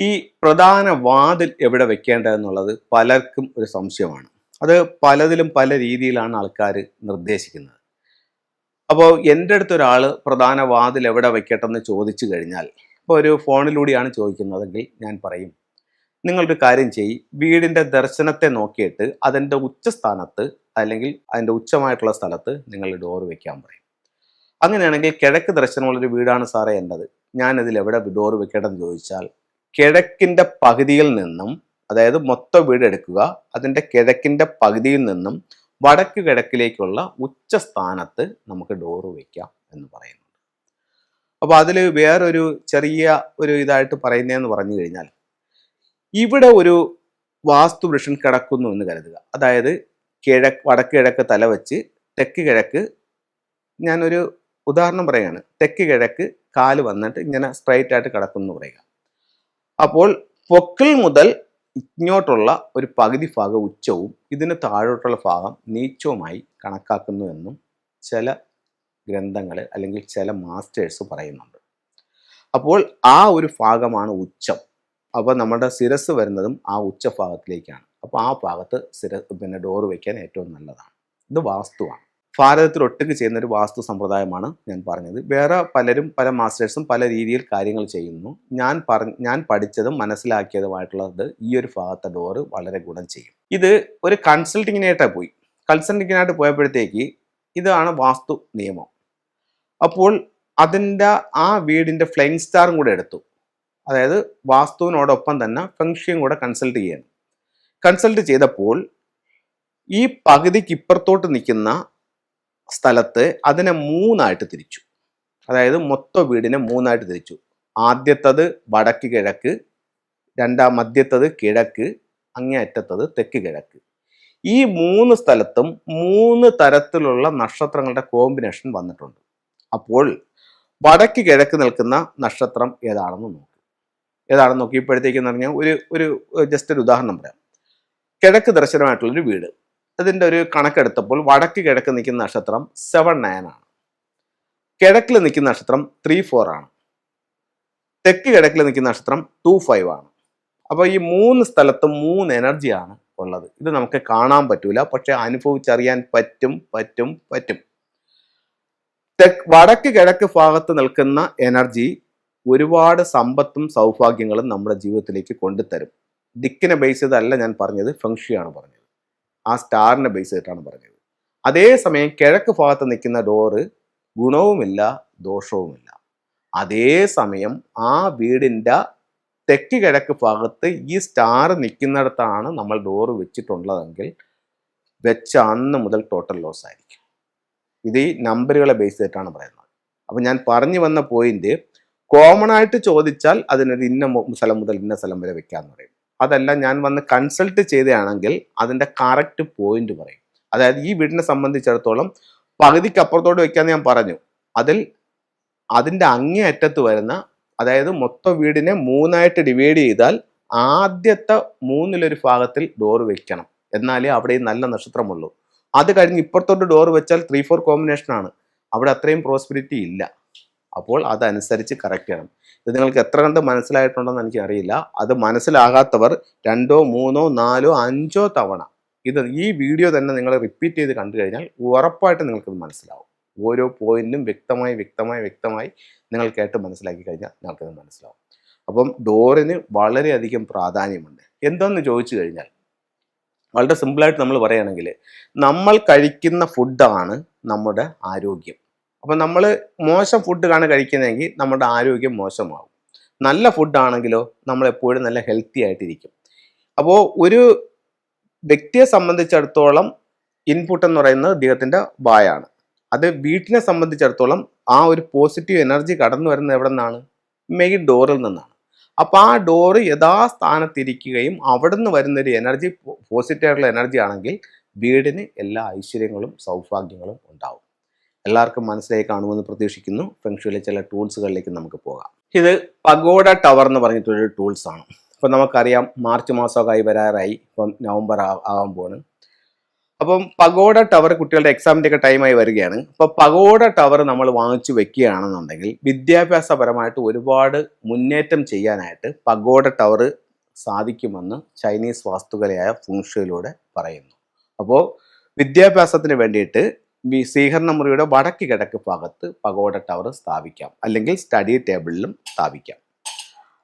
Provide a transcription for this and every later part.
ഈ പ്രധാന വാതിൽ എവിടെ വെക്കേണ്ടതെന്നുള്ളത് പലർക്കും ഒരു സംശയമാണ്. അത് പലതിലും പല രീതിയിലാണ് ആൾക്കാർ നിർദ്ദേശിക്കുന്നത്. അപ്പോൾ എന്റെ അടുത്ത് ഒരാൾ പ്രധാന വാതിൽ എവിടെ വെക്കട്ടെന്ന് ചോദിച്ചു കഴിഞ്ഞാൽ ഇപ്പോൾ ഒരു ഫോണിലൂടെയാണ് ചോദിക്കുന്നതെങ്കിൽ ഞാൻ പറയും നിങ്ങളൊരു കാര്യം ചെയ്യ് വീടിന്റെ ദർശനത്തെ നോക്കിയിട്ട് അതിന്റെ ഉച്ചസ്ഥാനത്ത് അല്ലെങ്കിൽ അതിന്റെ ഉച്ചമായിട്ടുള്ള സ്ഥലത്ത് നിങ്ങൾ ഡോർ വെക്കാൻ പറയും. അങ്ങനെയാണെങ്കിൽ കിഴക്ക് ദർശനമുള്ളൊരു വീടാണ് സാറേ എന്റെത്. ഞാനതിൽ എവിടെ ഡോർ വെക്കേണ്ടതെന്ന് ചോദിച്ചാൽ കിഴക്കിന്റെ പകുതിയിൽ നിന്നും അതായത് മൊത്തം വീട് എടുക്കുക അതിന്റെ കിഴക്കിന്റെ പകുതിയിൽ നിന്നും വടക്ക് കിഴക്കിലേക്കുള്ള ഉച്ച സ്ഥാനത്ത് നമുക്ക് ഡോറ് വയ്ക്കാം എന്ന് പറയുന്നുണ്ട്. അപ്പോൾ അതിൽ വേറൊരു ചെറിയ ഒരു ഇതായിട്ട് പറയുന്നതെന്ന് പറഞ്ഞു കഴിഞ്ഞാൽ ഇവിടെ ഒരു വാസ്തു വൃഷൻ കിടക്കുന്നു എന്ന് കരുതുക. അതായത് കിഴക്ക് വടക്ക് കിഴക്ക് തല വെച്ച് തെക്ക് കിഴക്ക് ഞാനൊരു ഉദാഹരണം പറയുകയാണ് തെക്ക് കിഴക്ക് കാൽ വന്നിട്ട് ഇങ്ങനെ സ്ട്രൈറ്റ് ആയിട്ട് കിടക്കുന്നു പറയുക. അപ്പോൾ പൊക്കിൾ മുതൽ ഇങ്ങോട്ടുള്ള ഒരു പകുതി ഭാഗം ഉച്ചവും ഇതിന് താഴോട്ടുള്ള ഭാഗം നീച്ചവുമായി കണക്കാക്കുന്നു എന്നും ചില ഗ്രന്ഥങ്ങൾ അല്ലെങ്കിൽ ചില മാസ്റ്റേഴ്സ് പറയുന്നുണ്ട്. അപ്പോൾ ആ ഒരു ഭാഗമാണ് ഉച്ചം. അപ്പോൾ നമ്മുടെ ശിരസ് വരുന്നതും ആ ഉച്ച ഭാഗത്തിലേക്കാണ് അപ്പോൾ ആ ഭാഗത്ത് സിര പിന്നെ ഡോറ് വയ്ക്കാൻ ഏറ്റവും നല്ലതാണ്. ഇത് വാസ്തുവാണ്. ഭാരതത്തിൽ ഒട്ടുക്ക് ചെയ്യുന്ന ഒരു വാസ്തു സമ്പ്രദായമാണ് ഞാൻ പറഞ്ഞത്. വേറെ പലരും പല മാസ്റ്റേഴ്സും പല രീതിയിൽ കാര്യങ്ങൾ ചെയ്യുന്നു. ഞാൻ പറഞ്ഞ ഞാൻ പഠിച്ചതും മനസ്സിലാക്കിയതുമായിട്ടുള്ളത് ഈ ഒരു ഭാഗത്തെ ഡോറ് വളരെ ഗുണം ചെയ്യും. ഇത് ഒരു കൺസൾട്ടിങ്ങിനായിട്ടാണ് പോയി. കൺസൾട്ടിങ്ങിനായിട്ട് പോയപ്പോഴത്തേക്ക് ഇതാണ് വാസ്തു നിയമം. അപ്പോൾ അതിന്റെ ആ വീടിന്റെ ഫ്ലൈങ് സ്റ്റാറും കൂടെ എടുത്തു. അതായത് വാസ്തുവിനോടൊപ്പം തന്നെ ഫെങ്ഷിയും കൂടെ കൺസൾട്ട് ചെയ്യണം. കൺസൾട്ട് ചെയ്തപ്പോൾ ഈ പകുതിക്ക് ഇപ്പുറത്തോട്ട് നിൽക്കുന്ന സ്ഥലത്ത് അതിനെ മൂന്നായിട്ട് തിരിച്ചു. അതായത് മൊത്തം വീടിനെ മൂന്നായിട്ട് തിരിച്ചു. ആദ്യത്തത് വടക്ക് കിഴക്ക് രണ്ടാം മധ്യത്തത് കിഴക്ക് അങ്ങേ അറ്റത്തത് തെക്ക് കിഴക്ക്. ഈ മൂന്ന് സ്ഥലത്തും മൂന്ന് തരത്തിലുള്ള നക്ഷത്രങ്ങളുടെ കോമ്പിനേഷൻ വന്നിട്ടുണ്ട്. അപ്പോൾ വടക്ക് കിഴക്ക് നിൽക്കുന്ന നക്ഷത്രം ഏതാണെന്ന് നോക്കും. ഏതാണെന്ന് നോക്കി. ഇപ്പോഴത്തേക്കെന്ന് പറഞ്ഞാൽ ഒരു ഒരു ജസ്റ്റ് ഒരു ഉദാഹരണം പറയാം. കിഴക്ക് ദർശനമായിട്ടുള്ളൊരു വീട്. അതിന്റെ ഒരു കണക്കെടുത്തപ്പോൾ വടക്ക് കിഴക്ക് നിൽക്കുന്ന നക്ഷത്രം സെവൻ നയൻ ആണ്. കിഴക്കിൽ നിൽക്കുന്ന നക്ഷത്രം ത്രീ ഫോർ ആണ്. തെക്ക് കിഴക്കിൽ നിൽക്കുന്ന നക്ഷത്രം ടു ഫൈവ് ആണ്. അപ്പോൾ ഈ മൂന്ന് സ്ഥലത്തും മൂന്ന് എനർജിയാണ് ഉള്ളത്. ഇത് നമുക്ക് കാണാൻ പറ്റൂല. പക്ഷെ അനുഭവിച്ചറിയാൻ പറ്റും പറ്റും പറ്റും. തെക്ക് വടക്ക് കിഴക്ക് ഭാഗത്ത് നിൽക്കുന്ന എനർജി ഒരുപാട് സമ്പത്തും സൗഭാഗ്യങ്ങളും നമ്മുടെ ജീവിതത്തിലേക്ക് കൊണ്ടുതരും. ദിക്കിനെ ബേസ് ചെയ്തല്ല ഞാൻ പറഞ്ഞത് ഫെങ്ഷിയാണ് പറഞ്ഞത്. ആ സ്റ്റാറിനെ ബേസ് ചെയ്തിട്ടാണ് പറഞ്ഞത്. അതേസമയം കിഴക്ക് ഭാഗത്ത് നിൽക്കുന്ന ഡോറ് ഗുണവുമില്ല ദോഷവുമില്ല. അതേസമയം ആ വീടിന്റെ തെക്ക് കിഴക്ക് ഭാഗത്ത് ഈ സ്റ്റാർ നിൽക്കുന്നിടത്താണ് നമ്മൾ ഡോറ് വെച്ചിട്ടുള്ളതെങ്കിൽ വെച്ച അന്ന് മുതൽ ടോട്ടൽ ലോസ് ആയിരിക്കും. ഇത് ഈ നമ്പറുകളെ ബേസ് ചെയ്തിട്ടാണ് പറയുന്നത്. അപ്പം ഞാൻ പറഞ്ഞു വന്ന പോയിന്റ് കോമൺ ആയിട്ട് ചോദിച്ചാൽ അതിനൊരു ഇന്ന സ്ഥലം മുതൽ ഇന്ന സ്ഥലം വരെ വെക്കാന്ന് പറയും. അതല്ല ഞാൻ വന്ന് കൺസൾട്ട് ചെയ്തതാണെങ്കിൽ അതിന്റെ കറക്റ്റ് പോയിന്റ് പറയും. അതായത് ഈ വീടിനെ സംബന്ധിച്ചിടത്തോളം പകുതിക്ക് അപ്പുറത്തോട്ട് വെക്കാന്ന് ഞാൻ പറഞ്ഞു. അതിൽ അതിന്റെ അങ്ങേ അറ്റത്ത് വരുന്ന അതായത് മൊത്തം വീടിനെ മൂന്നായിട്ട് ഡിവൈഡ് ചെയ്താൽ ആദ്യത്തെ മൂന്നിലൊരു ഭാഗത്തിൽ ഡോർ വെക്കണം. എന്നാലേ അവിടെ നല്ല നക്ഷത്രമുള്ളൂ. അത് കഴിഞ്ഞ് ഇപ്പുറത്തോട്ട് ഡോർ വെച്ചാൽ ത്രീ ഫോർ കോമ്പിനേഷനാണ് അവിടെ അത്രയും പ്രോസ്പിരിറ്റി ഇല്ല. അപ്പോൾ അതനുസരിച്ച് കറക്റ്റ് ചെയ്യണം. ഇത് നിങ്ങൾക്ക് എത്ര കണ്ട് മനസ്സിലായിട്ടുണ്ടെന്ന് എനിക്കറിയില്ല. അത് മനസ്സിലാകാത്തവർ രണ്ടോ മൂന്നോ നാലോ അഞ്ചോ തവണ ഇത് ഈ വീഡിയോ തന്നെ നിങ്ങൾ റിപ്പീറ്റ് ചെയ്ത് കണ്ടു കഴിഞ്ഞാൽ ഉറപ്പായിട്ട് നിങ്ങൾക്കിത് മനസ്സിലാവും. ഓരോ പോയിന്റിലും വ്യക്തമായി വ്യക്തമായി വ്യക്തമായി നിങ്ങൾ കേട്ട് മനസ്സിലാക്കി കഴിഞ്ഞാൽ നിങ്ങൾക്കത് മനസ്സിലാവും. അപ്പം ഡോറിന് വളരെയധികം പ്രാധാന്യമുണ്ട്. എന്തെന്ന് ചോദിച്ചു കഴിഞ്ഞാൽ വളരെ സിമ്പിളായിട്ട് നമ്മൾ പറയുകയാണെങ്കിൽ നമ്മൾ കഴിക്കുന്ന ഫുഡാണ് നമ്മുടെ ആരോഗ്യം. അപ്പം നമ്മൾ മോശം ഫുഡാണ് കഴിക്കുന്നതെങ്കിൽ നമ്മുടെ ആരോഗ്യം മോശമാകും നല്ല ഫുഡാണെങ്കിലോ നമ്മളെപ്പോഴും നല്ല ഹെൽത്തി ആയിട്ടിരിക്കും. അപ്പോൾ ഒരു വ്യക്തിയെ സംബന്ധിച്ചിടത്തോളം ഇൻപുട്ട് എന്ന് പറയുന്നത് അദ്ദേഹത്തിന്റെ വായാണ്. അത് വീട്ടിനെ സംബന്ധിച്ചിടത്തോളം ആ ഒരു പോസിറ്റീവ് എനർജി കടന്നു വരുന്നത് എവിടെ നിന്നാണ്? മെയിൻ ഡോറിൽ നിന്നാണ്. അപ്പോൾ ആ ഡോറ് യഥാസ്ഥാനത്തിരിക്കുകയും അവിടെ നിന്ന് വരുന്നൊരു എനർജി പോസിറ്റീവ് ആയിട്ടുള്ള എനർജി ആണെങ്കിൽ വീടിന് എല്ലാ ഐശ്വര്യങ്ങളും സൗഭാഗ്യങ്ങളും ഉണ്ടാവും. എല്ലാവർക്കും മനസ്സിലായി കാണുമെന്ന് പ്രതീക്ഷിക്കുന്നു. ഫെങ്ഷുവിലെ ചില ടൂൾസുകളിലേക്ക് നമുക്ക് പോകാം. ഇത് പഗോഡ ടവർ എന്ന് പറഞ്ഞിട്ടൊരു ടൂൾസ് ആണ്. ഇപ്പം നമുക്കറിയാം മാർച്ച് മാസമൊക്കെ ആയി വരാറായി. ഇപ്പം നവംബർ ആകാൻ പോണ്. അപ്പം പഗോഡ ടവർ കുട്ടികളുടെ എക്സാമിന്റെ ഒക്കെ ടൈമായി വരികയാണ്. അപ്പോൾ പഗോഡ ടവർ നമ്മൾ വാങ്ങിച്ചു വെക്കുകയാണെന്നുണ്ടെങ്കിൽ വിദ്യാഭ്യാസപരമായിട്ട് ഒരുപാട് മുന്നേറ്റം ചെയ്യാനായിട്ട് പഗോഡ ടവർ സാധിക്കുമെന്ന് ചൈനീസ് വാസ്തുകലയായ ഫുങ്ഷയിലൂടെ പറയുന്നു. അപ്പോൾ വിദ്യാഭ്യാസത്തിന് വേണ്ടിയിട്ട് വി- സ്വീകരണ മുറിയുടെ വടക്ക് കിഴക്ക് ഭാഗത്ത് പഗോഡ ടവർ സ്ഥാപിക്കാം. അല്ലെങ്കിൽ സ്റ്റഡി ടേബിളിലും സ്ഥാപിക്കാം.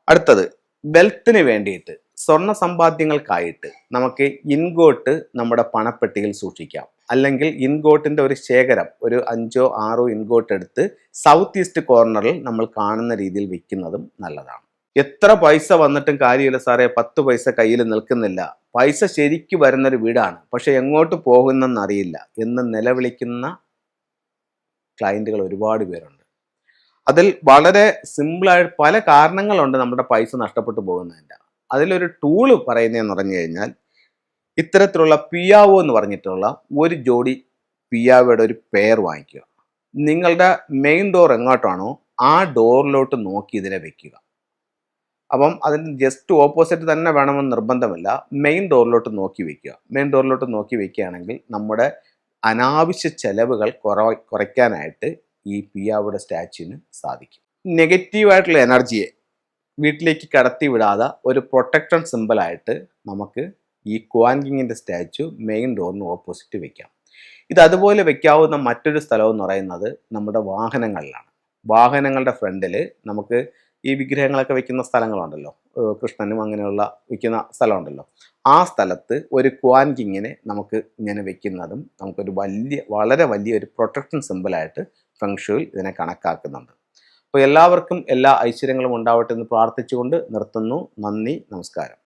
അടുത്തത് വെൽത്തിന് വേണ്ടിയിട്ട് സ്വർണ സമ്പാദ്യങ്ങൾക്കായിട്ട് നമുക്ക് ഇൻഗോട്ട് നമ്മുടെ പണപ്പെട്ടിയിൽ സൂക്ഷിക്കാം. അല്ലെങ്കിൽ ഇൻഗോട്ടിന്റെ ഒരു ശേഖരം ഒരു അഞ്ചോ ആറോ ഇൻഗോട്ട് എടുത്ത് സൗത്ത് ഈസ്റ്റ് കോർണറിൽ നമ്മൾ കാണുന്ന രീതിയിൽ വിൽക്കുന്നതും നല്ലതാണ്. എത്ര പൈസ വന്നിട്ടും കാര്യമില്ല സാറേ പത്ത് പൈസ കയ്യിൽ നിൽക്കുന്നില്ല. പൈസ ശരിക്ക് വരുന്നൊരു വീടാണ്. പക്ഷെ എങ്ങോട്ട് പോകുന്നെന്ന് അറിയില്ല. എന്ന് നിലവിളിക്കുന്ന ക്ലയന്റുകൾ ഒരുപാട് പേരുണ്ട്. അതിൽ വളരെ സിമ്പിളായ പല കാരണങ്ങളുണ്ട് നമ്മുടെ പൈസ നഷ്ടപ്പെട്ടു പോകുന്നതിന്റെ. അതിലൊരു ടൂൾ പറയുന്നതെന്ന് പറഞ്ഞു കഴിഞ്ഞാൽ ഇത്തരത്തിലുള്ള പിയാവോ എന്ന് പറഞ്ഞിട്ടുള്ള ഒരു ജോഡി പിയാവോയുടെ ഒരു പെയർ വാങ്ങിക്കുക. നിങ്ങളുടെ മെയിൻ ഡോർ എങ്ങോട്ടാണോ ആ ഡോറിലോട്ട് നോക്കി ഇതിനെ വെക്കുക. അപ്പം അതിന് ജസ്റ്റ് ഓപ്പോസിറ്റ് തന്നെ വേണമെന്ന് നിർബന്ധമില്ല. മെയിൻ ഡോറിലോട്ട് നോക്കി വയ്ക്കുക മെയിൻ ഡോറിലോട്ട് നോക്കി വയ്ക്കുകയാണെങ്കിൽ നമ്മുടെ അനാവശ്യ ചെലവുകൾ കുറ കുറയ്ക്കാനായിട്ട് ഈ പിയാവുടെ സ്റ്റാച്യുവിന് സാധിക്കും. നെഗറ്റീവായിട്ടുള്ള എനർജിയെ വീട്ടിലേക്ക് കടത്തി വിടാതെ ഒരു പ്രൊട്ടക്ഷൻ സിമ്പിളായിട്ട് നമുക്ക് ഈ ക്വാൻകിങ്ങിന്റെ സ്റ്റാച്ചു മെയിൻ ഡോറിന് ഓപ്പോസിറ്റ് വെക്കാം. ഇത് അതുപോലെ വെക്കാവുന്ന മറ്റൊരു സ്ഥലം എന്ന് പറയുന്നത് നമ്മുടെ വാഹനങ്ങളിലാണ്. വാഹനങ്ങളുടെ ഫ്രണ്ടിൽ നമുക്ക് ഈ വിഗ്രഹങ്ങളൊക്കെ വെക്കുന്ന സ്ഥലങ്ങളുണ്ടല്ലോ. കൃഷ്ണനും അങ്ങനെയുള്ള വെക്കുന്ന സ്ഥലമുണ്ടല്ലോ. ആ സ്ഥലത്ത് ഒരു ക്വാൻ കിങ്ങിനെ നമുക്ക് ഇങ്ങനെ വെക്കുന്നതും നമുക്കൊരു വലിയ വളരെ വലിയ ഒരു പ്രൊട്ടക്ഷൻ സിമ്പിളായിട്ട് ഫെങ്ഷുവിൽ ഇതിനെ കണക്കാക്കുന്നുണ്ട്. അപ്പോൾ എല്ലാവർക്കും എല്ലാ ഐശ്വര്യങ്ങളും ഉണ്ടാവട്ടെ എന്ന് പ്രാർത്ഥിച്ചുകൊണ്ട് നിർത്തുന്നു. നന്ദി നമസ്കാരം.